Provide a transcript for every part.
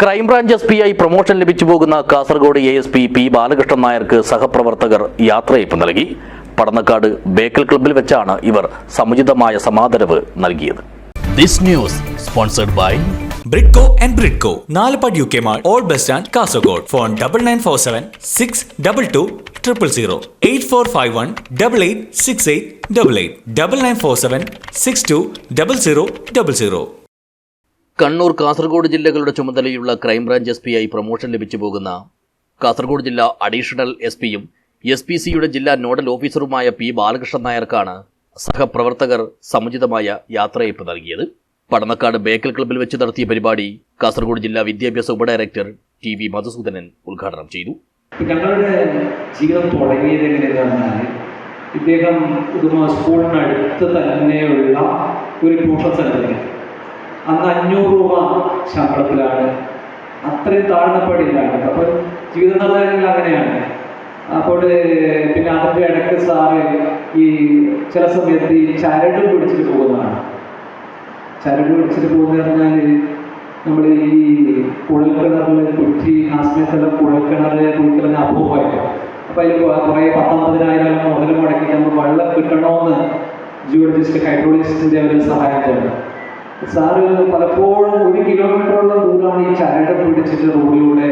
Crime branch S P ആയി promotion ലഭിച്ചു പോകുന്ന Kasaragod A S P P Balakrishnan നായർക്ക് സഹപ്രവർത്തകർ യാത്രയയപ്പ് നൽകി. പടന്നക്കാട് ബേക്കൽ ക്ലബിൽ വെച്ചാണ് ഇവർ സമുചിതമായ സമാദരവ് നൽകിയത്. This news sponsored by Bridco and Bridco Nalupad U K mall old bus stand Kasaragod. Phone double nine four seven six double two triple zero eight four five one double eight six eight double eight double nine four seven six two double zero double zero Kannur Kasaragod ജില്ലകളുടെ ചുമതലയുള്ള crime branch S ആയി promotion ലഭിച്ചു പോകുന്ന കാസർഗോഡ് ജില്ലാ additional S പിയും S P സിയുടെ ജില്ലാ nodal ഓഫീസറുമായ പി ബാലകൃഷ്ണൻ നായർക്കാണ് സഹപ്രവർത്തകർ സമുചിതമായ യാത്രയയപ്പ് നൽകിയത്. പടന്നക്കാട് ബേക്കൽ ക്ലബ്ബിൽ വെച്ച് നടത്തിയ പരിപാടി കാസർഗോഡ് ജില്ലാ വിദ്യാഭ്യാസ ഉപഡയറക്ടർ ടി വി മധുസൂദനൻ ഉദ്ഘാടനം ചെയ്തു. ഞങ്ങളുടെ ജീവിതം തുടങ്ങിയത് എങ്ങനെയാണെന്ന് ഇദ്ദേഹം സ്കൂളിനടുത്ത് തന്നെയുള്ള ഒരു ട്യൂഷൻ സെന്ററിൽ അന്ന് അഞ്ഞൂറ് രൂപ ശമ്പളത്തിലാണ്. അത്രയും താഴ്ന്ന പടിയിലാണ് അപ്പോൾ ജീവിത നിർദ്ദേശങ്ങൾ അങ്ങനെയാണ്. അപ്പോൾ പിന്നെ അതിന്റെ ഇടയ്ക്ക് സാറ് ഈ ചില സമയത്ത് ഈ ചരട് പിടിച്ചിട്ട് പോകുന്നതാണ്. ചരട് പിടിച്ചിട്ട് പോകുന്ന പറഞ്ഞാൽ നമ്മൾ ഈ കുഴൽക്കിണറിൽ കുറ്റി ആ സമയത്തുള്ള കുഴൽക്കിണർ കുഴിക്കുന്ന അപൂർവമായിട്ട് അപ്പം അതിൽ കുറേ പത്തൊമ്പതിനായിരം മുതൽ മുടക്കി നമ്മൾ വെള്ളം കിട്ടണമെന്ന് ജിയോളജിസ്റ്റ് ഹൈഡ്രോളജിസ്റ്റിന്റെ ഒരു സഹായം തേടും സാറ് പലപ്പോഴും ഒരു കിലോമീറ്ററോളം ദൂരമാണ് ഈ ചരട് പിടിച്ചിട്ട് റോഡിലൂടെ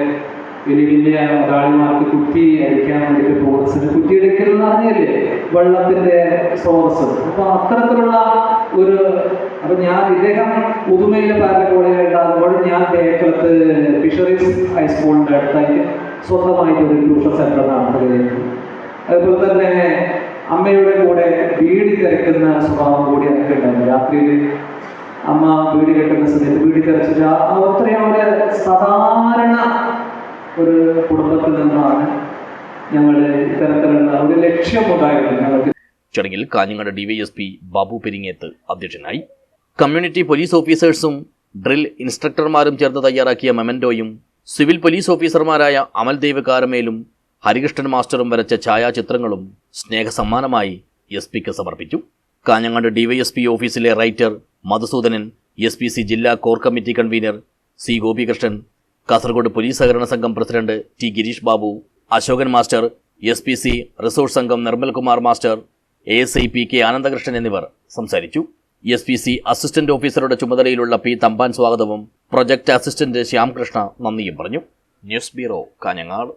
വലിയ മുതലാളിമാർക്ക് കുറ്റി അടിക്കാൻ വേണ്ടിയിട്ട് ടൂറിസ്റ്റിന് കുറ്റി അടിക്കൽ എന്ന് പറഞ്ഞല്ലേ? വെള്ളത്തിന്റെ സ്രോതസ് അപ്പൊ അത്തരത്തിലുള്ള ഒരു അപ്പൊ ഞാൻ ഇദ്ദേഹം പുതുമയിലെ ഉണ്ടാകുമ്പോൾ ഞാൻ തേക്കളത്ത് ഫിഷറീസ് ഹൈസ്കൂളിന്റെ അടുത്തായിട്ട് സ്വന്തമായിട്ട് ഒരു ട്യൂഷൻ സെന്റർ നടത്തുകയായിരുന്നു അതുപോലെ തന്നെ അമ്മയുടെ കൂടെ വീടി തിരക്കുന്ന സ്വഭാവം കൂടി എനിക്ക് ഉണ്ടായിരുന്നു രാത്രിയിൽ അമ്മ വീട് കെട്ടുന്ന സമയത്ത് വീട് കിടച്ചിട്ട് അത്രയും ഒരു സാധാരണ ഒരു കുടുംബത്തിൽ നിന്നാണ് ഞങ്ങൾ ഇത്തരത്തിലുള്ള ഒരു ലക്ഷ്യമുണ്ടായിരുന്നു ഞങ്ങൾക്ക് ചടങ്ങിൽ കാഞ്ഞങ്ങാട് ഡിവൈഎസ്പി ബാബു പെരിങ്ങേത്ത് അധ്യക്ഷനായി. കമ്മ്യൂണിറ്റി പോലീസ് ഓഫീസേഴ്സും ഡ്രിൽ ഇൻസ്ട്രക്ടർമാരും ചേർന്ന് തയ്യാറാക്കിയ മെമന്റോയും സിവിൽ പോലീസ് ഓഫീസർമാരായ അമൽ ദേവ് കാരമേലും ഹരികൃഷ്ണൻ മാസ്റ്ററും വരച്ച ഛായാചിത്രങ്ങളും സ്നേഹസമ്മാനമായി എസ് പിക്ക് സമർപ്പിച്ചു. കാഞ്ഞങ്ങാട് ഡിവൈഎസ്പി ഓഫീസിലെ writer Madhusudanan S P C ജില്ലാ core committee convener C Gopikrishnan Kasaragod police സഹകരണ സംഘം president T Girish Babu Ashokan master S P C resource സംഘം Nirmalkumar master A S I P K Anandakrishnan എന്നിവർ സംസാരിച്ചു. S P C assistant ഓഫീസറുടെ ചുമതലയിലുള്ള P Thampan സ്വാഗതവും project assistant Shyamkrishna നന്ദിയും പറഞ്ഞു. News bureau Kanhangad.